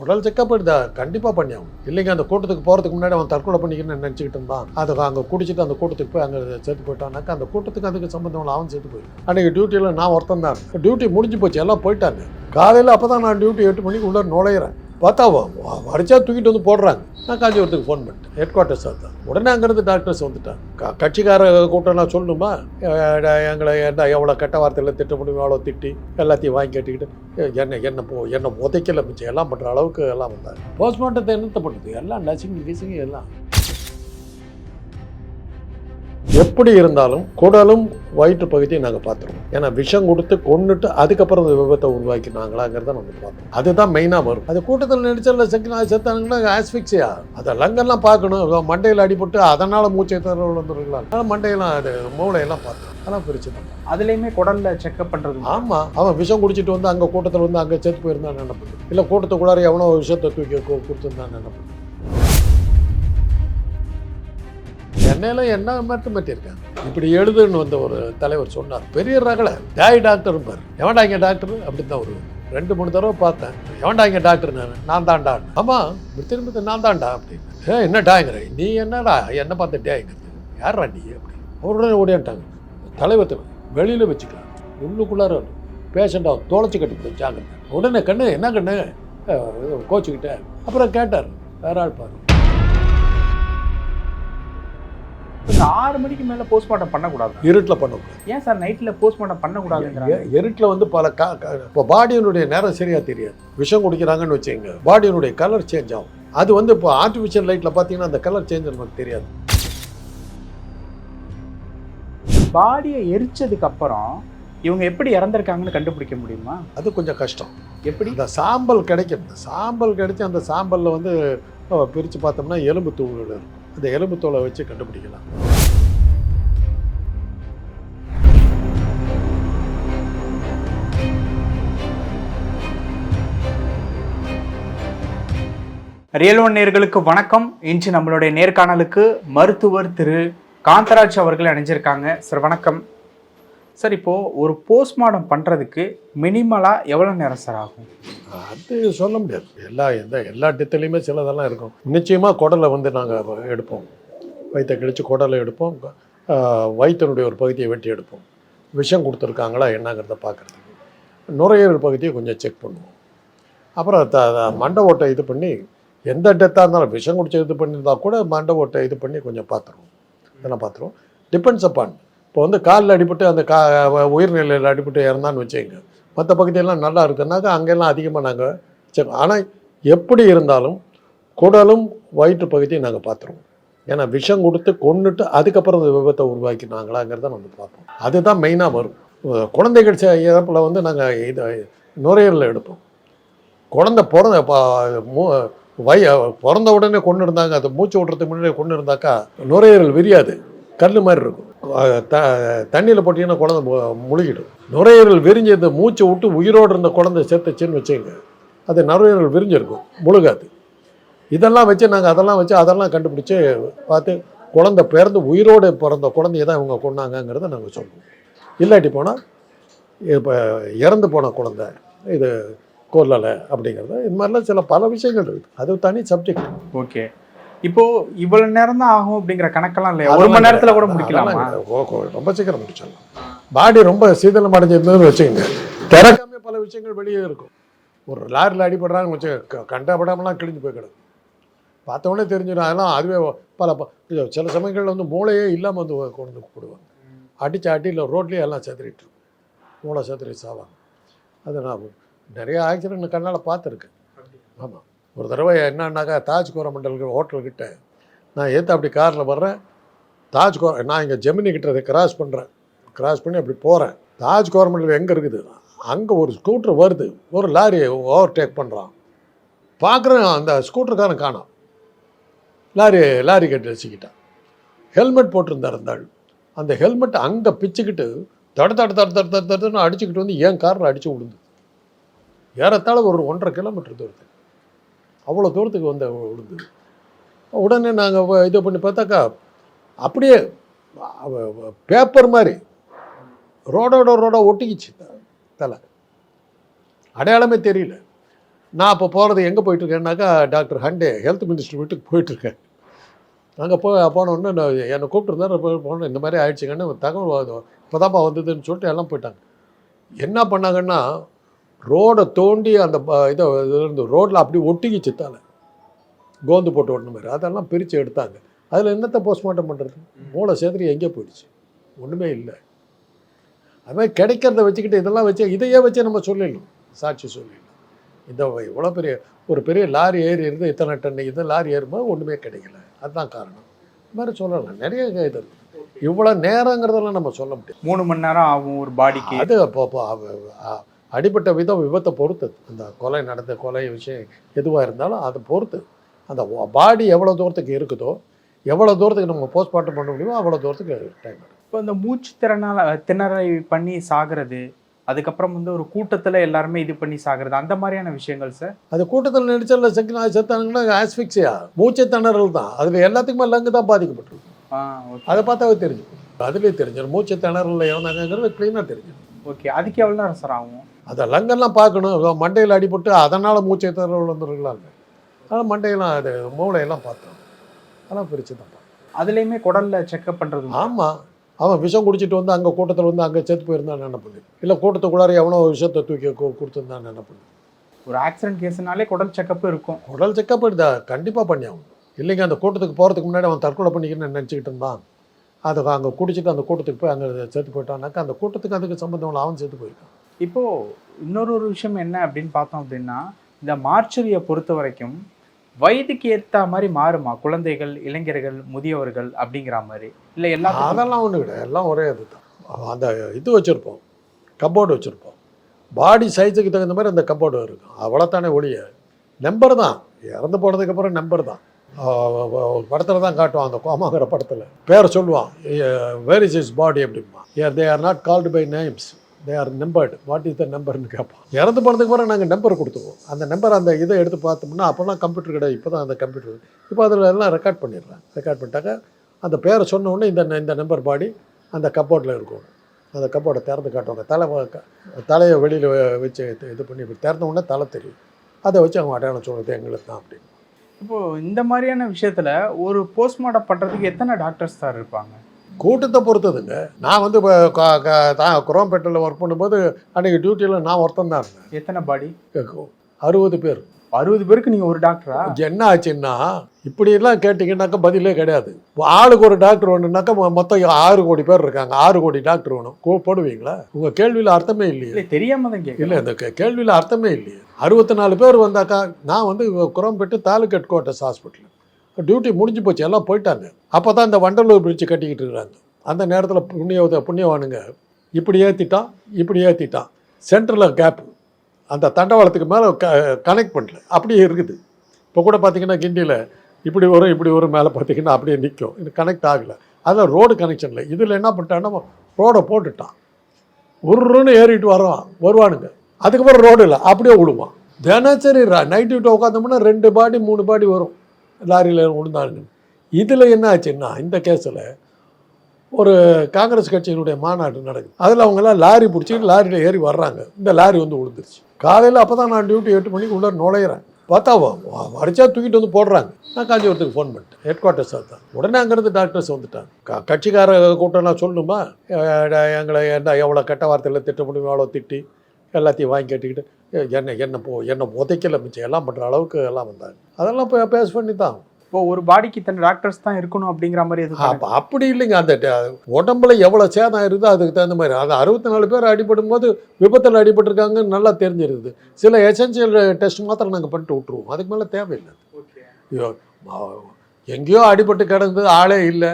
உடல் செக்கப் எடுத்தா கண்டிப்பாக பண்ணி ஆகும் இல்லைங்க அந்த கூட்டத்துக்கு போகிறதுக்கு முன்னாடி அவன் தற்கொலை பண்ணிக்கணும்னு நினச்சிக்கிட்டு இருந்தான்? அதை அங்கே குடிச்சிட்டு அந்த கூட்டத்துக்கு போய் அங்கே செத்து போயிட்டானாக்கா அந்த கூட்டத்துக்கு அதுக்கு சம்மந்தம் அவன் செத்து போயிடும் அன்றைக்கி டியூட்டியில் நான் ஒருத்தன் தான். டியூட்டி முடிஞ்சு போச்சு எல்லாம் போயிட்டாங்க. காலையில் அப்போ தான் நான் டியூட்டி எட்டு மணிக்கு உள்ளே நுழையிறேன். பார்த்தா வரிச்சா தூக்கிட்டு வந்து போடுறாங்க. நான் காஞ்சிபுரத்துக்கு ஃபோன் பண்ணிட்டேன். ஹெட் குவார்ட்டர்ஸ் தான். உடனே அங்கேருந்து டாக்டர்ஸ் வந்துட்டாங்க. க கட்சிக்கார கூட்டம்லாம் சொல்லணுமா? எங்களை என்ன எவ்வளோ கெட்ட வார்த்தையில் திட்ட முடியும் அவ்வளோ திட்டி எல்லாத்தையும் வாங்கி கட்டிக்கிட்டு என்ன என்ன போ என்ன உதைக்கல மிச்சம் எல்லாம் பண்ணுற அளவுக்கு எல்லாம் வந்தாங்க. போஸ்ட்மார்ட்டத்தை என்னத்தை பண்ணுது? எல்லாம் நசிங்க கிசிங்க எல்லாம். எப்படி இருந்தாலும் குடலும் வயிற்று பகுதியை நாங்கள் பார்த்துருவோம். ஏன்னா விஷம் கொடுத்து கொன்னுட்டு அதுக்கப்புறம் அந்த விபத்தை உருவாக்கினாங்களாங்கிறத நம்ம பார்ப்போம் அதுதான் மெயினாக வரும். அது கூட்டத்தில் நடிச்சல செக்கு செத்தாங்கன்னா ஆஸ்பிக்ஸியா அதை லங்கெல்லாம் பார்க்கணும். மண்டையில் அடிபட்டு அதனால் மூச்சை தர வந்துருக்கலாம் அதனால் மண்டையெல்லாம் அது மூளையெல்லாம் பார்த்தோம் அதெல்லாம் பிரிச்சு தான். அதுலயுமே குடல்ல செக்அப் பண்றது ஆமாம் அவன் விஷம் குடிச்சிட்டு வந்து அங்கே கூட்டத்தில் வந்து அங்கே செத்து போயிருந்தான் நினைப்பது இல்லை கூட்டத்துக்குள்ளார எவனோ விஷத்தை தூக்கி கொடுத்துருந்தான் நினைப்பது என்னெல்லாம் என்ன மட்டும் மாட்டியிருக்காங்க இப்படி எழுதுன்னு வந்த ஒரு தலைவர் சொன்னார். பெரிய ரகலை. டாய் டாக்டர் பாரு. எவன்டா இங்கே டாக்டர் அப்படின்னு தான் ஒரு ரெண்டு மூணு தடவை பார்த்தேன். எவன்டா இங்கே டாக்டர் நான்? நான் தான்டா. ஆமாம் திரும்ப நான் தான்டா அப்படின்னு. ஏ என்ன டாங்கிற நீ என்னடா? என்ன பார்த்து டேங்கிறது யாரா நீ? அப்படி. அவருடனே ஓடியான்ட்டாங்க தலைவர் வெளியில் வச்சுக்கலாம் உள்ளுக்குள்ளார பேஷண்ட்டாக தொலைச்சி கட்டி போச்சாங்க உடனே கண்ணு என்ன கண்ணு? கோச்சுக்கிட்டேன். அப்புறம் கேட்டார். வேற ஆள் பாருங்க இந்த ஆறு மணிக்கு மேல போஸ்ட்மார்ட்டம் பண்ணக்கூடாது. இருட்டில் பண்ணக்கூடாது. ஏன் சார் நைட்ல போஸ்ட்மார்ட்டம் பண்ணக்கூடாதுங்கிறாங்க? இருட்டில் வந்து பல கா இப்போ பாடியினுடைய நேரம் சரியாக தெரியாது. விஷம் குடிக்கிறாங்கன்னு வச்சுங்க பாடியினுடைய கலர் சேஞ்ச் ஆகும். அது வந்து இப்போ ஆர்டிஃபிஷியல் லைட்டில் பார்த்தீங்கன்னா அந்த கலர் சேஞ்ச் நமக்கு தெரியாது. பாடியை எரிச்சதுக்கு அப்புறம் இவங்க எப்படி இறந்திருக்காங்கன்னு கண்டுபிடிக்க முடியுமா? அது கொஞ்சம் கஷ்டம். எப்படி? இந்த சாம்பல் கிடைக்கும். சாம்பல் கிடைச்சி அந்த சாம்பலில் வந்து பிரித்து பார்த்தோம்னா எலும்பு தூள் இருக்கும் அந்த எலும்பு தோலை வச்சு கண்டுபிடிக்கலாம். ரியல் ஒன் நேர்களுக்கு வணக்கம். இன்று நம்மளுடைய நேர்காணலுக்கு மருத்துவர் திரு காந்தராஜ் அவர்கள் அணிஞ்சிருக்காங்க சார் வணக்கம். சார் இப்போது ஒரு போஸ்ட்மார்ட்டம் பண்ணுறதுக்கு மினிமலாக எவ்வளோ நேரம் சார் ஆகும்? அது சொல்ல முடியாது. எல்லா எந்த எல்லா டெத்துலேயுமே சிலதெல்லாம் இருக்கும். நிச்சயமாக குடலை வந்து நாங்கள் எடுப்போம். வயிற்றை கிழிச்சு குடலை எடுப்போம். வயிற்றனுடைய வயிற்றினுடைய ஒரு பகுதியை வெட்டி எடுப்போம். விஷம் கொடுத்துருக்காங்களா என்னங்கிறத பார்க்குறதுக்கு. நுரையீரல் பகுதியை கொஞ்சம் செக் பண்ணுவோம். அப்புறம் த மண்டை ஓட்டை இது பண்ணி எந்த டெத்தாக இருந்தாலும் விஷம் குடிச்சு இது பண்ணியிருந்தால் கூட மண்டை ஓட்டை இது பண்ணி கொஞ்சம் பார்த்துருவோம். இதெல்லாம் பார்த்துருவோம். டிபெண்ட்ஸ் அப்பான் இப்போ வந்து காலில் அடிபட்டு அந்த கா உயிர்நிலையில் அடிபட்டு இறந்தான்னு வச்சுக்கோங்க. மற்ற பகுதியெல்லாம் நல்லா இருக்குன்னாக்கா அங்கெல்லாம் அதிகமாக நாங்கள் செக் ஆனால் எப்படி இருந்தாலும் குடலும் வயிற்று பகுதியும் நாங்கள் பார்த்துருவோம். ஏன்னா விஷம் கொடுத்து கொண்டுட்டு அதுக்கப்புறம் அந்த விபத்தை உருவாக்கினாங்களாங்கிறத நம்ம பார்ப்போம். அதுதான் மெயினாக வரும். குழந்தைகள் இறப்பில் வந்து நாங்கள் இது நுரையீரலில் எடுப்போம். குழந்தை பிறந்த ப- மூ- வய பிறந்த உடனே கொண்டு இருந்தாங்க அது மூச்சு விட்றதுக்கு முன்னாடி கொண்டு இருந்தாக்கா நுரையீரல் விரியாது. கல் மாதிரி இருக்கும். த தண்ணியில் போட்டிங்கன்னா குழந்தை மு- முழுகிடும். நுரையீரல் விரிஞ்சிருந்து மூச்சை விட்டு உயிரோடு இருந்த குழந்தை சேர்த்துச்சுன்னு வச்சுங்க அது நுரையீரல் விரிஞ்சிருக்கும் முழுகாது. இதெல்லாம் வச்சு நாங்கள் அதெல்லாம் வச்சு அதெல்லாம் கண்டுபிடிச்சி பார்த்து குழந்தை பிறந்து உயிரோடு பிறந்த குழந்தைய தான் இவங்க கொண்டாங்கங்கிறத நாங்கள் சொல்லுவோம் இல்லாட்டி போனால் இப்போ இறந்து போன குழந்தை இது கொல்லலை அப்படிங்கிறது. இது மாதிரிலாம் சில பல விஷயங்கள் இருக்குது அது தனி சப்ஜெக்ட் ஓகே இப்போ இவ்வளவு நேரம் தான் ஆகும் அப்படிங்கிற கணக்கெல்லாம் இல்லையா? ஒரு மணி நேரத்துல கூட முடிக்கலாமா? ரொம்ப சீக்கிரம் முடிச்சிடலாம் பாடி ரொம்ப சீதளம் அடைஞ்சிருந்ததுன்னு வச்சுக்கோங்க. திறக்காம பல விஷயங்கள் வெளியே இருக்கும். ஒரு லாரியில் அடிபடுறாங்கன்னு வச்சு கண்டபடாமலாம் கிழிஞ்சு போய் கிடக்கும். பார்த்த உடனே தெரிஞ்சிடும் அதெல்லாம் அதுவே பல சில சமயங்களில் வந்து மூளையே இல்லாமல் வந்து கொண்டு போடுவாங்க. அடித்து அடியில் ரோட்லேயே எல்லாம் செதறிட்டு. மூளை செதறி சாவாங்க. அது நான் நிறைய ஆக்சிடென்ட் கண்ணால் பார்த்துருக்கேன். ஆமாம் ஒரு தடவை என்னன்னாக்கா தாஜ் கோரமண்டல் ஹோட்டல்கிட்ட நான் ஏற்ற அப்படி காரில் வர்றேன். தாஜ் கோ நான் இங்கே ஜெமினி கிட்ட அதை கிராஸ் பண்ணுறேன் கிராஸ் பண்ணி அப்படி போகிறேன் தாஜ் கோரமண்டல் எங்கே இருக்குது? அங்கே ஒரு ஸ்கூட்டர் வருது. ஒரு லாரி ஓவர்டேக் பண்ணுறான் பார்க்குறேன் அந்த ஸ்கூட்டருக்காரன் காணோம். லாரி லாரி கட்டி வச்சுக்கிட்டான். ஹெல்மெட் போட்டிருந்தார் அந்த ஆள். அந்த ஹெல்மெட் அங்கே பிச்சுக்கிட்டு தட தட தட தட தட தடன்னு அடிச்சுக்கிட்டு வந்து என் காரில் அடித்து விழுந்து ஏறத்தாழ ஒரு ஒன்றரை கிலோமீட்டர் தூரத்தில். அவ்வளோ தூரத்துக்கு வந்து விழுந்தது உடனே நாங்கள் இது பண்ணி பார்த்தாக்கா அப்படியே பேப்பர் மாதிரி ரோடோட ரோடாக ஒட்டிக்கிச்சு தலை. அடையாளமே தெரியல. நான் இப்போ போகிறது எங்கே போயிட்டுருக்கேன்னாக்கா டாக்டர் ஹண்டே ஹெல்த் மினிஸ்டர் வீட்டுக்கு போயிட்டுருக்கேன். அங்கே போய் போனோடனே நான் என்னை கூப்பிட்டுருந்தேன் போனேன் போனோம் இந்த மாதிரி ஆயிடுச்சுங்கன்னு தகவல் இப்போதான்ப்பா வந்ததுன்னு சொல்லிட்டு எல்லாம் போயிட்டாங்க. என்ன பண்ணாங்கன்னா ரோடை தோண்டி அந்த இதை இருந்து ரோட்டில் அப்படி ஒட்டிக்கிச்சு தலை. கோந்து போட்டு ஓட்டின மாதிரி அதெல்லாம் பிரித்து எடுத்தாங்க. அதில் என்னத்தை போஸ்ட்மார்ட்டம் பண்ணுறது மூளை சேதறி எங்கே போயிடுச்சு. ஒன்றுமே இல்லை. அது மாதிரி கிடைக்கிறத வச்சுக்கிட்டு இதெல்லாம் வச்சு இதையே வச்சு நம்ம சொல்லிடலாம். சாட்சி சொல்லிடலாம். இந்த இவ்வளோ பெரிய ஒரு பெரிய லாரி ஏறி இருந்து இத்தனை டன் இது லாரி ஏறும்போது ஒன்றுமே கிடைக்கல. அதுதான் காரணம். இது மாதிரி சொல்லலாம். நிறைய இது இவ்வளோ நேரங்கிறதெல்லாம் நம்ம சொல்ல முடியாது. மூணு மணி நேரம் ஆகும் ஒரு பாடிக்கு அது அப்போ அப்போ அவ- அ- அடிபட்ட விதம் விபத்தை பொறுத்தது. அந்த கொலை நடந்த கொலை விஷயம் எதுவாக இருந்தாலும் அதை பொறுத்து. அந்த பாடி எவ்வளோ தூரத்துக்கு இருக்குதோ எவ்வளோ தூரத்துக்கு நம்ம போஸ்ட்மார்ட்டம் பண்ண முடியுமோ அவ்வளோ தூரத்துக்கு டைம் இப்போ இந்த மூச்சு திறனால திணறல் பண்ணி சாகிறது அதுக்கப்புறம் வந்து ஒரு கூட்டத்துல எல்லாருமே இது பண்ணி சாகிறது அந்த மாதிரியான விஷயங்கள் சார் அது கூட்டத்தில் நடிச்சல செக்கினா செத்தானுங்கன்னா ஆஸ்பிக்ஸியா மூச்சை திணறல் தான். அதில் எல்லாத்துக்குமே லங்கு தான் பாதிக்கப்பட்டிருக்கு. அதை பார்த்தாவே தெரிஞ்சுக்கும். அதுலேயே தெரிஞ்சிடும் மூச்சை திணறலில் இறந்தாங்கிறது க்ளீனாக தெரிஞ்சிடும் ஓகே அதுக்கு எவ்வளோ நேரம் சார் ஆகும்? அதை லங்கெல்லாம் பார்க்கணும். மண்டையில் அடிபட்டு அதனால் மூச்சை திணறல் வந்துருக்கலாம் ஆனால் மண்டையெல்லாம் அது மூளையெல்லாம் பார்த்தோம். அதெல்லாம் பிரித்து தான் அதுலேயுமே குடல்ல செக்அப் உண்டா? ஆமாம் அவன் விஷம் குடிச்சிட்டு வந்து அங்கே கூட்டத்தில் வந்து அங்கே செத்து போயிருந்தான் நினைப்புது. இல்லை கூட்டத்துக்குள்ளார எவனோ விஷத்தை தூக்கி கொடுத்துருந்தான் நினைப்புது. ஒரு ஆக்சிடென்ட் கேஸ்னாலே குடல் செக்கப் இருக்கும். உடல் செக்கப் எடுத்தா கண்டிப்பாக பண்ணி ஆகணும் இல்லைங்க அந்த கூட்டத்துக்கு போகிறதுக்கு முன்னாடி அவன் தற்கொலை பண்ணிக்கணும்னு நினச்சிக்கிட்டு இருந்தான். அது அங்கே குடிச்சிட்டு அந்த கூட்டத்துக்கு போய் அங்கே செத்து போயிட்டான்னாக்கா அந்த கூட்டத்துக்கு அதுக்கு சம்மந்தம் அவன் செத்து போயிருக்கான். இப்போ இன்னொரு ஒரு விஷயம் என்ன அப்படின்னு பார்த்தோம் அப்படின்னா இந்த மார்ச்சரியை பொறுத்த வரைக்கும் வயதுக்கு ஏத்த மாதிரி மாறுமா? குழந்தைகள் இளைஞர்கள் முதியவர்கள் அப்படிங்கிற மாதிரி. இல்லை எல்லாம் அதெல்லாம் ஒன்றும் கிடையாது. எல்லாம் ஒரே இது தான் அந்த இது வச்சுருப்போம். கப்போர்டு வச்சுருப்போம். பாடி சைஸுக்கு தகுந்த மாதிரி அந்த கப்போர்டு இருக்கும். அவ்வளோத்தானே ஒழிய நம்பர் தான். இறந்து போனதுக்கப்புறம் நம்பர் தான். படத்தில் தான் காட்டுவான் அந்த கோமாங்கிற படத்தில். பேரை சொல்லுவான். வேர் இஸ் இஸ் பாடி அப்படிம்பா they are not called by names they are numbered what is the நம்பர்னு கேட்பான். இறந்து போனதுக்கு பிறகு நாங்கள் நம்பர் கொடுத்துருவோம். அந்த நம்பர் அந்த இதை எடுத்து பார்த்தோம்னா அப்போல்லாம் கம்ப்யூட்டர் கிடையாது. இப்போ தான் அந்த கம்ப்யூட்டர் இப்போ அதில் எல்லாம் ரெக்கார்ட் பண்ணிடுறேன் ரெக்கார்ட் பண்ணிட்டாக்க அந்த பேரை சொன்ன உடனே இந்த இந்த நம்பர் பாடி அந்த கப்போர்ட்டில் இருக்கும். அந்த கப்போர்ட்டை திறந்து காட்டுவாங்க. தலை தலையை வெளியில் வச்சு இது- பண்ணி இப்படி திறந்த உடனே தலை தெரியும். அதை வச்சு அவங்க அடையாளம் சொல்கிறது எங்களுக்கு தான் அப்படின்னு. இப்போது இந்த மாதிரியான விஷயத்தில் ஒரு போஸ்ட்மார்ட்டம் பண்றதுக்கு எத்தனை டாக்டர்ஸ் சார் இருப்பாங்க? கூட்டத்தை பொறுத்ததுங்க. நான் வந்து இப்போ க- க- தான் குரோம்பேட்டையில் ஒர்க் பண்ணும்போது அன்றைக்கி டியூட்டியில் நான் ஒருத்தன் தான் இருந்தேன். எத்தனை பாடி அறுபது பேர். அறுபது பேருக்கு நீங்க ஒரு டாக்டரா என்ன ஆச்சுன்னா இப்படியெல்லாம் கேட்டிங்கன்னாக்கா பதிலே கிடையாது. ஆளுக்கு ஒரு டாக்டர் வேணும்னாக்கா மொத்தம் ஆறு கோடி பேர் இருக்காங்க. ஆறு கோடி டாக்டர் வேணும். போடுவீங்களா உங்கள் கேள்வியில் அர்த்தமே இல்லையே. இல்ல தெரியாம தான் இல்லை இந்த கேள்வியில் அர்த்தமே இல்லையே. அறுபத்தி நாலு பேர் வந்தாக்கா நான் வந்து குரம்பேட்டு taluk headquarters hospital duty முடிஞ்சு போச்சு எல்லாம் போயிட்டாங்க. அப்போ தான் இந்த வண்டலூர் பிரிட்ஜ் கட்டிக்கிட்டு இருக்கிறாங்க. அந்த நேரத்தில் புண்ணிய புண்ணியவானுங்க இப்படி ஏற்றிட்டான் இப்படி ஏற்றிட்டான் சென்டரில் கேப் அந்த தண்டவாளத்துக்கு மேலே க கனெக்ட் பண்ணல. அப்படியே இருக்குது. இப்போ கூட பார்த்தீங்கன்னா கிண்டியில் இப்படி வரும் இப்படி வரும் மேலே பார்த்தீங்கன்னா அப்படியே நிற்கும் இது கனெக்ட் ஆகலை. அதில் ரோடு கனெக்ஷனில் இதில் என்ன பண்ணிட்டான்னா ரோடை போட்டுட்டான். உருன்னு ஏறிட்டு வரான் வருவானுங்க. அதுக்கப்புறம் ரோடு இல்லை. அப்படியே விடுவான் தினசரி நைட்டு விட்டு உட்காந்தோம்னா ரெண்டு பாடி மூணு பாடி வரும். லாரியில் விழுந்தாங்க இதில் என்ன ஆச்சுன்னா இந்த கேஸில் ஒரு காங்கிரஸ் கட்சியினுடைய மாநாடு நடக்குது. அதில் அவங்கெல்லாம் லாரி பிடிச்சி லாரியில் ஏறி வர்றாங்க. இந்த லாரி வந்து விழுந்துருச்சு காலையில் அப்போ தான் நான் டியூட்டி எட்டு மணிக்கு உள்ளே நுழையிறேன். பார்த்தா வரைச்சா தூக்கிட்டு வந்து போடுறாங்க. நான் காஞ்சிபுரத்துக்கு ஃபோன் பண்ணிட்டேன். ஹெட் குவார்ட்டர்ஸ் தான். உடனே அங்கேருந்து டாக்டர்ஸ் வந்துட்டாங்க. க- கட்சிக்கார கூட்டம்லாம் சொல்லணுமா எங்களை என்ன எவ்வளோ கெட்ட வார்த்தையில் திட்ட முடியும் எவ்வளோ திட்டி எல்லாத்தையும் வாங்கி கேட்டுக்கிட்டு என்ன என்ன போ என்ன உதைக்கல மிச்சம் எல்லாம் பண்ணுற அளவுக்கு எல்லாம் வந்தாங்க அதெல்லாம் இப்போ பேஸ் பண்ணி தான் இப்போ ஒரு பாடிக்கு இத்தனை டாக்டர்ஸ் தான் இருக்கணும் அப்படிங்கிற மாதிரி எதுவும் அப்போ அப்படி இல்லைங்க. அந்த உடம்புல எவ்வளோ சேதம் இருக்குதோ அதுக்கு தகுந்த மாதிரி. அது அறுபத்தி நாலு பேர் அடிபடும் போது விபத்தில் அடிபட்டிருக்காங்கன்னு நல்லா தெரிஞ்சிருக்குது சில எசென்சியல் டெஸ்ட் மாத்திரம் நாங்கள் பண்ணிட்டு விட்ருவோம் அதுக்கு மேலே தேவையில்லை. ஐயோ, எங்கேயோ அடிபட்டு கிடந்து ஆளே இல்லை.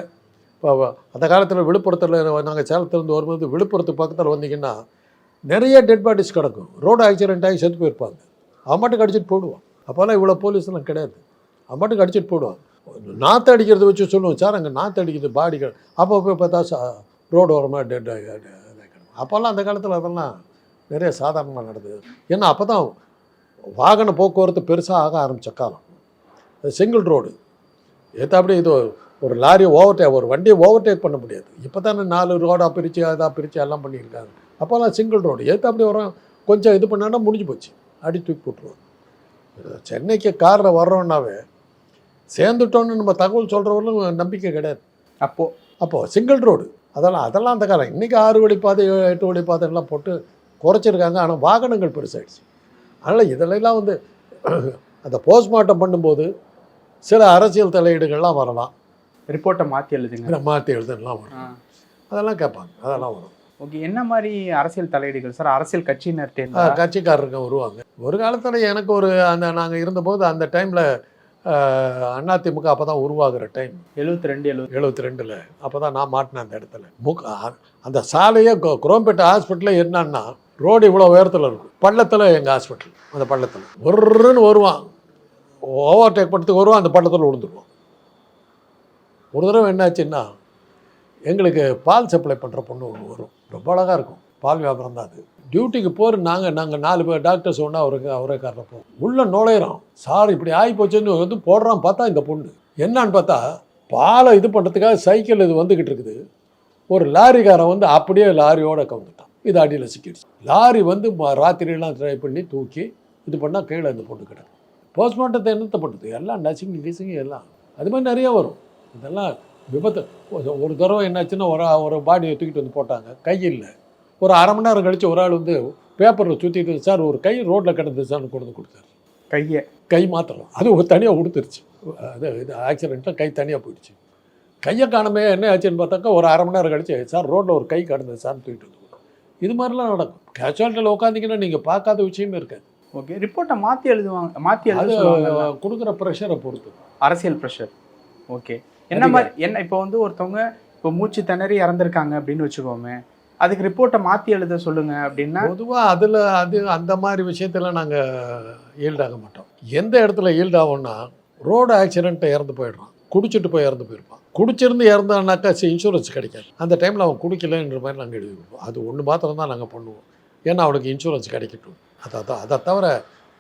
இப்போ அந்த காலத்தில் விழுப்புரத்தில் நாங்கள் சேலத்துலேருந்து வரும்போது விழுப்புரத்து பக்கத்தில் வந்தீங்கன்னா நிறைய டெட் பாடிஸ் கிடக்கும். ரோடு ஆக்சிடென்ட் ஆகி செத்து போயிருப்பாங்க. அவன் மட்டும் அடிச்சிட்டு போடுவான். அப்போல்லாம் இவ்வளோ போலீஸ்லாம் கிடையாது. அவன் மட்டும் அடிச்சிட்டு போடுவான். நாற்று அடிக்கிறத வச்சு சொல்லுவோம் சார் அங்கே நாற்று அடிக்கிறது பாடி அப்போ போய் பார்த்தா சா ரோடு ஓரமாக டெட் அப்போல்லாம் அந்த காலத்தில் அதெல்லாம் நிறைய சாதாரணமாக நடந்தது. ஏன்னா அப்போ தான் வாகன போக்குவரத்து பெருசாக ஆக ஆரம்பித்த காலம். சிங்கிள் ரோடு ஏற்றாப்படி இது ஒரு லாரி ஓவர்டேக் ஒரு வண்டியை ஓவர்டேக் பண்ண முடியாது. இப்போ தானே நாலு ரோடாக பிரித்து அதாக பிரித்து எல்லாம் பண்ணியிருக்காங்க. அப்போல்லாம் சிங்கிள் ரோடு ஏற்றாப்படி வரும் கொஞ்சம் இது பண்ணான்னா முடிஞ்சு போச்சு. அடி தூக்கி போட்டுருவாங்க சென்னைக்கு காரில் வர்றோன்னாவே சேர்ந்துட்டோன்னு நம்ம தகவல் சொல்கிறவர்களும் நம்பிக்கை கிடையாது. அப்போ? அப்போது சிங்கிள் ரோடு அதெல்லாம் அதெல்லாம் அந்த காலம். இன்றைக்கி ஆறு வழி பாதை எட்டு வழி பாதை எல்லாம் போட்டு குறைச்சிருக்காங்க. ஆனால் வாகனங்கள் பெருசாயிடுச்சு. அதனால் இதிலெல்லாம் வந்து அந்த போஸ்ட்மார்ட்டம் பண்ணும்போது சில அரசியல் தலையீடுகள்லாம் வரலாம். ரிப்போர்ட்டை மாத்தி எழுதுங்க. மாற்றி எழுதுலாம் வரும். அதெல்லாம் கேட்பாங்க. அதெல்லாம் வரும். ஓகே என்ன மாதிரி அரசியல் தலையீடுகள்? சார் அரசியல் கட்சியினர்கிட்ட? கட்சிக்காரருங்க வருவாங்க. ஒரு காலத்தில் எனக்கு ஒரு அந்த நாங்கள் இருந்தபோது அந்த டைமில் அதிமுக அப்போ தான் உருவாகிற டைம். எழுபத்தி ரெண்டு எழுபத்தி எழுபத்தி ரெண்டில் அப்போ தான் நான் மாட்டினேன் அந்த இடத்துல. முக் அந்த சாலையே குரோம்பேட்டை ஹாஸ்பிட்டலில் என்னன்னா ரோடு இவ்வளோ உயரத்தில் இருக்கும். பள்ளத்தில் எங்கள் ஹாஸ்பிட்டல் அந்த பள்ளத்தில். ஒருன்னு வருவான். ஓவர்டேக் பண்ணுறதுக்கு வருவான் அந்த பள்ளத்தில் விழுந்துருவான். ஒரு தடவை என்னாச்சுன்னா எங்களுக்கு பால் சப்ளை பண்ணுற பொண்ணு ஒன்று வரும். ரொம்ப அழகாக இருக்கும். பால் வியாபாரம் தான் அது. டியூட்டிக்கு போகிற நாங்கள் நாங்கள் நாலு பேர் டாக்டர்ஸ் ஒன்றா அவருக்கு அவரே காரில் போவோம். உள்ளே நுழையிறோம். சார் இப்படி ஆகி போச்சுன்னு வந்து போடுறான் பார்த்தா இந்த பொண்ணு. என்னான்னு பார்த்தா பாலை இது பண்ணுறதுக்காக சைக்கிள் இது வந்துக்கிட்டு இருக்குது. ஒரு லாரிக்காரன் வந்து அப்படியே லாரியோடு கவுந்துட்டான் இது அடியில் சிக்கிடுச்சு. லாரி வந்து ம- ராத்திரியெல்லாம் ட்ரை பண்ணி தூக்கி இது பண்ணால் கீழே இந்த பொண்ணு கிடக்கு. போஸ்ட்மார்ட்டத்தை என்னத்தை பண்ணுறது எல்லாம் நசிங்கி கிசிங்கி எல்லாம். அது மாதிரி நிறைய வரும். இதெல்லாம் விபத்து. ஒரு- ஒரு தடவை என்னாச்சுன்னா ஒரு ஒரு பாடியை தூக்கிட்டு வந்து போட்டாங்க. கை இல்லை. ஒரு அரை மணி நேரம் கழித்து ஒரு ஆள் வந்து பேப்பரில் சுற்றிட்டு சார் ஒரு கை ரோட்டில் கிடந்தது சார்னு கொண்டு வந்து கொடுத்தாரு. கையை. கை மாற்றலாம் அது ஒரு தனியாக உடுத்துருச்சு. அது இது ஆக்சிடெண்ட்டில் கை தனியாக போயிடுச்சு. கையை காணுமே என்ன ஆச்சுன்னு பார்த்தாக்கா ஒரு அரை மணி நேரம் கழிச்சு சார் ரோட்டில் ஒரு கை கடந்தது சார்னு தூக்கிட்டு வந்து. இது மாதிரிலாம் நடக்கும். கேஷுவாலிட்டியில் உட்காந்திங்கன்னா நீங்கள் பார்க்காத விஷயமே இருக்காது. ஓகே. ரிப்போர்ட்டை மாத்தி எழுதுவாங்க அது எழுத? கொடுக்குற ப்ரெஷரை பொறுத்து. அரசியல் ப்ரெஷர் ஓகே. என்ன மாதிரி என்ன இப்போ வந்து ஒருத்தவங்க இப்போ மூச்சு திணறி இறந்துருக்காங்க அப்படின்னு வச்சுக்கோமே அதுக்கு ரிப்போர்ட்டை மாத்தி எழுத சொல்லுங்க அப்படின்னா பொதுவாக அதில் அது அந்த மாதிரி விஷயத்தில் நாங்கள் ஈல்டாக மாட்டோம். எந்த இடத்துல ஈல்ட் ஆகும்னா ரோடு ஆக்சிடெண்ட்டை இறந்து போயிடுறான். குடிச்சிட்டு போய் இறந்து போயிருப்பான். குடிச்சிருந்து இறந்தானாக்கா இன்சூரன்ஸ் கிடைக்காது. அந்த டைமில் அவன் குடிக்கலன்ற மாதிரி நாங்கள் எழுதி கொடுப்போம். அது ஒன்று மாத்திரம் தான் நாங்கள் பண்ணுவோம். ஏன்னா அவனுக்கு இன்சூரன்ஸ் கிடைக்கட்டும். அதை அதை தவிர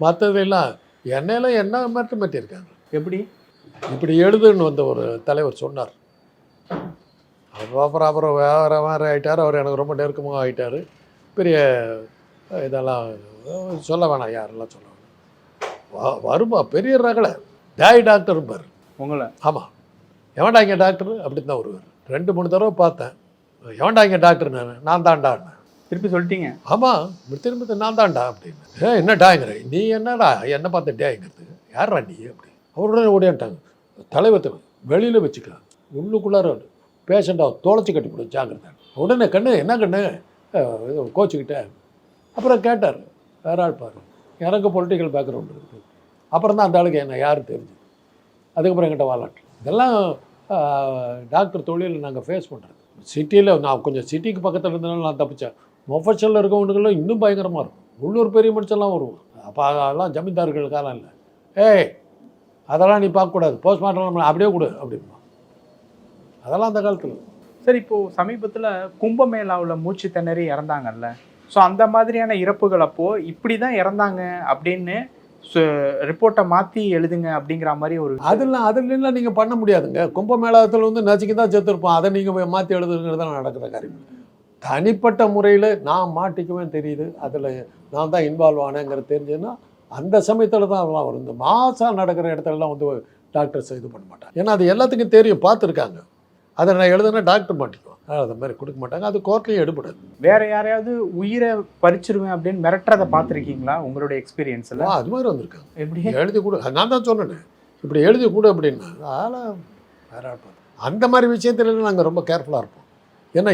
மற்றதெல்லாம் என்னையில என்ன மாற்றம் மாட்டியிருக்காங்க? எப்படி? இப்படி எழுதுன்னு வந்த ஒரு தலைவர் சொன்னார். அப்புறம் அப்புறம் வேறு வேறு ஆகிட்டார் அவர் எனக்கு ரொம்ப நெருக்கமாக ஆகிட்டார் பெரிய இதெல்லாம் சொல்ல வேணாம் யாரெல்லாம் சொல்ல வேணாம். வ- வருமா பெரிய ரகலை டாய் டாக்டர் பார். உங்களை. ஆமாம் எவன்டா இங்கே டாக்டர்? அப்படின்னு தான் வருவார். ரெண்டு மூணு தடவை பார்த்தேன். எவன்டா இங்கே டாக்டர் நான்? நான் தான்டான்னு திருப்பி சொல்லிட்டீங்க. ஆமாம் திரும்ப நான் தான்டா அப்படின்னு. ஏ என்ன டாங்கிற நீ என்னடா? என்ன பார்த்து டேங்கிறது யாரா நீ அப்படி? அவருடனே ஓடியான்ட்டாங்க தலைவர் வெளியில் வச்சுக்கலாம். உள்ளுக்குள்ளார பேஷண்ட்டாக தொலைச்சி கட்டி போடும் ஜாக்கிரதை. உடனே கண்ணு என்ன கண்ணு? கோச்சிக்கிட்டேன் அப்புறம் கேட்டார் வேற ஆள் பாரு. எனக்கு பொலிட்டிக்கல் பேக்ரவுண்ட் இருக்குது அப்புறம் தான் அந்த ஆளுக்கு என்ன யாரும் தெரிஞ்சு அதுக்கப்புறம் என்கிட்ட வாலாட்டு இதெல்லாம் டாக்டர் தொழில் நாங்கள் ஃபேஸ் பண்ணுறது சிட்டியில் நான் கொஞ்சம் சிட்டிக்கு பக்கத்தில் இருந்தனால நான் தப்பிச்சேன். மொஃபஷனில் இருக்கவனுங்களும் இன்னும் பயங்கரமாக இருக்கும். உள்ளூர் பெரிய மனுஷன்லாம் வருவோம் அப்போ அதெல்லாம் ஜமீன்தார்கள் காலம் இல்லை. ஏய் அதெல்லாம் நீ பார்க்கக்கூடாது. போஸ்ட்மார்ட்டம் அப்படியே கொடு அப்படிமா அதெல்லாம் அந்த காலத்தில். சரி இப்போ சமீபத்துல கும்பமேளாவுல மூச்சு திணறி இறந்தாங்கல்ல. ஸோ அந்த மாதிரியான இறப்புகள் அப்போ இப்படி தான் இறந்தாங்க அப்படின்னு ரிப்போர்ட்டை மாத்தி எழுதுங்க அப்படிங்கிற மாதிரி ஒரு அதெல்லாம் அதெல்லாம் நீங்கள் பண்ண முடியாதுங்க. கும்பமேளாத்தில் வந்து நச்சுக்கு தான் செத்துருப்போம் அதை நீங்கள் மாற்றி எழுதுங்கிறது தான் நடக்கிற காரியம். தனிப்பட்ட முறையில் நான் மாட்டிக்குவேன் தெரியுது. அதில் நான் தான் இன்வால்வ் ஆனேங்கிறது தெரிஞ்சதுன்னா அந்த சமயத்தில் தான் அதெல்லாம் வரும். இந்த மாதம் நடக்கிற இடத்துலலாம் வந்து டாக்டர்ஸ் இது பண்ண மாட்டாங்க. ஏன்னா அது எல்லாத்துக்கும் தெரியும் பார்த்துருக்காங்க. அதை நான் எழுதுனா டாக்டர் மாட்டிக்குவோம் அது மாதிரி கொடுக்க மாட்டாங்க. அது கோர்ட்லேயும் எடுபடாது. வேற யாரையாவது உயிரை பறிச்சிருவேன் அப்படின்னு மிரட்டுறதை பார்த்துருக்கீங்களா? உங்களுடைய எக்ஸ்பீரியன்ஸ்ல அது மாதிரி வந்திருக்காங்க. எப்படி? எழுதி கொடு. நான் தான் சொன்னேன். இப்படி எழுதி கொடு அப்படின்னா அதெல்லாம் வேற. அந்த மாதிரி விஷயத்துல நாங்கள் ரொம்ப கேர்ஃபுல்லாக இருப்போம். ஏன்னா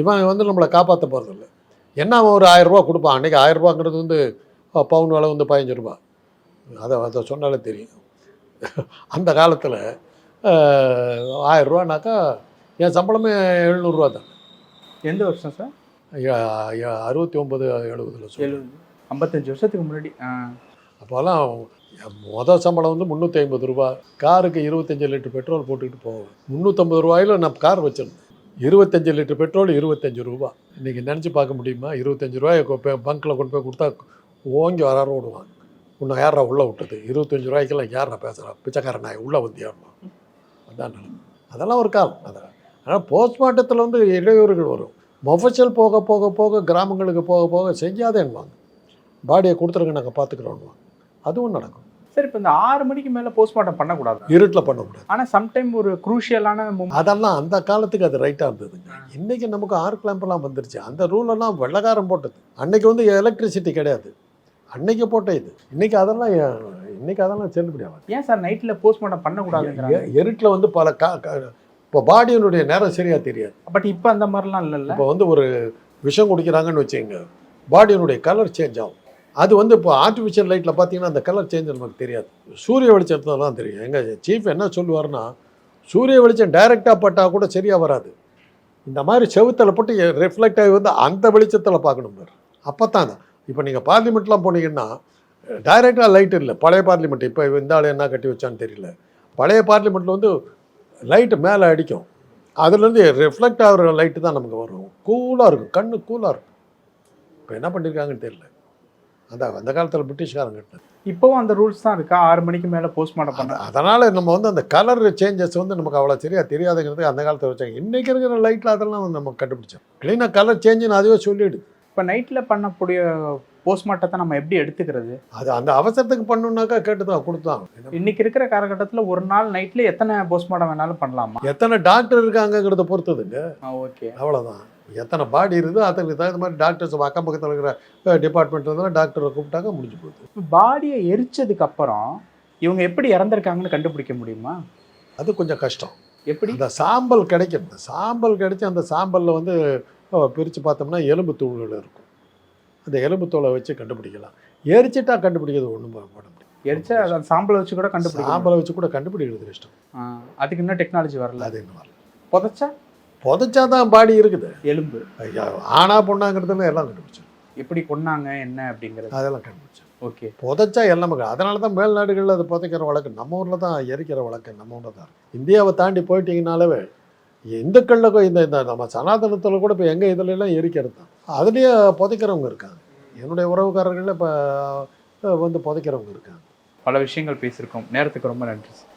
இவன் வந்து நம்மளை காப்பாற்ற போகிறதில்ல என்ன அவன் ஒரு ஆயிரம் ரூபா கொடுப்பான்? அன்றைக்கி ஆயிரம் ரூபாங்கிறது வந்து பவுன் விலை வந்து பதினஞ்சு ரூபா அதை அதை சொன்னாலே தெரியும். அந்த காலத்தில் ஆயிரம் ரூபானாக்கா என் சம்பளமே எழுநூறுவா தான். எந்த வருஷம் சார்? அறுபத்தி ஒம்பது எழுபதுல எழுபது. ஐம்பத்தஞ்சு வருஷத்துக்கு முன்னாடி. அப்போல்லாம் மொதல் சம்பளம் வந்து முந்நூற்றி ஐம்பது ரூபா. காருக்கு இருபத்தஞ்சி லிட்டர் பெட்ரோல் போட்டுக்கிட்டு போவேன். முந்நூற்றம்பது ரூபாயில் நான் கார் வச்சிருந்தேன். இருபத்தஞ்சி லிட்டர் பெட்ரோல் இருபத்தஞ்சி ரூபா. இன்றைக்கி நினச்சி பார்க்க முடியுமா? இருபத்தஞ்சி ரூபாய் பங்க்கில் கொண்டு போய் கொடுத்தா ஓங்கி வரார ஓடுவான் உன்னை யாரா உள்ளே விட்டது? இருபத்தஞ்சி ரூபாய்க்கெல்லாம் யாரா பேசுகிறா பிச்சைக்காரன்? நாய் உள்ளே வந்தியாடுமா அதான். அதெல்லாம் ஒரு காலம். அதான் ஆனால் போஸ்ட்மார்ட்டத்தில் வந்து இடையூறுகள் வரும். மொஃபஷல் போக போக போக கிராமங்களுக்கு போக போக செய்யாதேன்வாங்க பாடியை கொடுத்துருங்க நாங்கள் பார்த்துக்குறோன்வாங்க அதுவும் நடக்கும். சார் இப்போ இந்த ஆறு மணிக்கு மேல போஸ்ட்மார்ட்டம் பண்ணக்கூடாது? இருட்டில் பண்ணக்கூடாது. ஆனா சம்டைம் ஒரு குரூஷியலான அதெல்லாம் அந்த காலத்துக்கு அது ரைட்டாக இருந்ததுங்க. இன்னைக்கு நமக்கு ஆர்க் லேம்பெல்லாம் வந்துருச்சு. அந்த ரூலெல்லாம் வெள்ளக்காரன் போட்டது. அன்னைக்கு வந்து எலக்ட்ரிசிட்டி கிடையாது. அன்னைக்கு போட்ட இது. இன்னைக்கு அதெல்லாம் இன்னைக்கு அதெல்லாம் செல்லுபடி ஆகாது. ஏன் சார் நைட்ல போஸ்ட்மார்ட்டம் பண்ணக்கூடாதுங்கிறாங்க? எ- இருட்டில் வந்து பல கா இப்போ பாடியினுடைய நேரம் சரியா தெரியாது. பட் இப்போ அந்த மாதிரிலாம் இல்லைல்ல? இப்போ வந்து ஒரு விஷம் குடிக்கிறாங்கன்னு வச்சுக்கோங்க. பாடியினுடைய கலர் சேஞ்ச் ஆகும். அது வந்து இப்போ ஆர்டிஃபிஷியல் லைட்டில் பார்த்தீங்கன்னா அந்த கலர் சேஞ்ச் நமக்கு தெரியாது. சூரிய வெளிச்சத்தில் தான் தெரியும். எங்கள் சீஃப் என்ன சொல்லுவாருன்னா சூரிய வெளிச்சம் டைரெக்டாக பட்டால் கூட சரியாக வராது. இந்த மாதிரி செவுத்தில் போட்டு ரிஃப்ளெக்ட் ஆகி வந்து அந்த வெளிச்சத்தில் பார்க்கணும் பாரு. அப்போ தான் இப்போ நீங்கள் பார்லிமெண்ட்லாம் போனீங்கன்னா டைரெக்டாக லைட் இல்லை. பழைய பார்லிமெண்ட். இப்போ இந்த ஆள் என்ன கட்டி வச்சான்னு தெரியல. பழைய பார்லிமெண்ட்டில் வந்து லைட்டு மேலே அடிக்கும். அதுலேருந்து ரிஃப்ளெக்ட் ஆகிற லைட்டு தான் நமக்கு வரும். கூலாக இருக்கும். கண்ணு கூலாக இருக்கும். இப்போ என்ன பண்ணியிருக்காங்கன்னு தெரியல. அந்த அந்த காலத்தில் பிரிட்டிஷ்காரங்க கட்டினது இப்போவும் அந்த ரூல்ஸ் தான் இருக்கா. ஆறு மணிக்கு மேல போஸ்ட்மார்ட்டம் பண்ண அதனால் நம்ம வந்து அந்த கலர் சேஞ்சஸ் வந்து நமக்கு அவ்வளோ சரியாக தெரியாதுங்கிறது அந்த காலத்தில் வச்சாங்க. இன்றைக்கி இருக்கிற லைட்டில் அதெல்லாம் வந்து நம்ம கண்டுபிடிச்சோம். க்ளீனாக கலர் சேஞ்சுன்னு அதுவே சொல்லிவிடு இப்போ நைட்ல பண்ணக்கூடிய போஸ்ட்மார்ட்டத்தை நம்ம எப்படி எடுத்துக்கிறது? அது அந்த அவசரத்துக்கு பண்ணணுன்னாக்கா கேட்டு தான் கொடுத்தான் இன்னைக்கு இருக்கிற காலகட்டத்துல ஒரு நாள் நைட்ல எத்தனை போஸ்ட்மார்ட்டம் வேணாலும் பண்ணலாமா? எத்தனை டாக்டர் இருக்காங்கங்கிறத பொறுத்ததுங்க. ஓகே. அவ்வளோதான் எத்தனை பாடி இருக்குதோ அதுக்கு தகுந்த மாதிரி டாக்டர்ஸ் அக்கம் பக்கத்தில் இருக்கிற டிபார்ட்மெண்ட் இருந்தால் டாக்டரை கூப்பிட்டாங்க முடிஞ்சு போகுது. பாடியை எரிச்சதுக்கு அப்புறம் இவங்க எப்படி இறந்திருக்காங்கன்னு கண்டுபிடிக்க முடியுமா? அது கொஞ்சம் கஷ்டம். எப்படி? அந்த சாம்பல் கிடைக்கும். இந்த சாம்பல் கிடைச்சி அந்த சாம்பலில் வந்து பிரித்து பார்த்தோம்னா எலும்பு தூள்கள் இருக்கும். அந்த எலும்பு தூளை வச்சு கண்டுபிடிக்கலாம். எரிச்சிட்டா கண்டுபிடிக்கிறது ஒன்றும் பண்ண முடியாது. எரிச்சா அந்த சாம்பலை வச்சு கூட கண்டுபிடிக்கலாம் சாம்பலை வச்சு கூட கண்டுபிடிக்கிறது கஷ்டம். ஆ, அதுக்கு இன்னும் டெக்னாலஜி வரல. அது என்ன வரல. புதைச்சா? புதைச்சா தான் பாடி இருக்குது. எலும்பு. ஐயா, ஆணா பொண்ணாங்கிறதுல எல்லாம் கண்டுபிடிச்சோம் எப்படி கொன்னாங்க என்ன அப்படிங்கிறது. அதெல்லாம் கண்டுபிடிச்சோம் ஓகே. புதைச்சா எல்லாம் அதனால தான் மேல்நாடுகளில் அது புதைக்கிற வழக்கு. நம்ம ஊரில் தான் எரிக்கிற வழக்கு. நம்ம ஊரில் தான். இந்தியாவை தாண்டி போயிட்டீங்கனாலவே இந்துக்களில் இந்த இந்த நம்ம சனாதனத்தில் கூட இப்போ எங்கள் இதிலெல்லாம் எரிக்கிறது தான் அதுலேயே புதைக்கிறவங்க இருக்காங்க. என்னுடைய உறவுக்காரர்கள் இப்போ வந்து புதைக்கிறவங்க இருக்காங்க. பல விஷயங்கள் பேசியிருக்கோம். நேரத்துக்கு ரொம்ப நன்றி சார்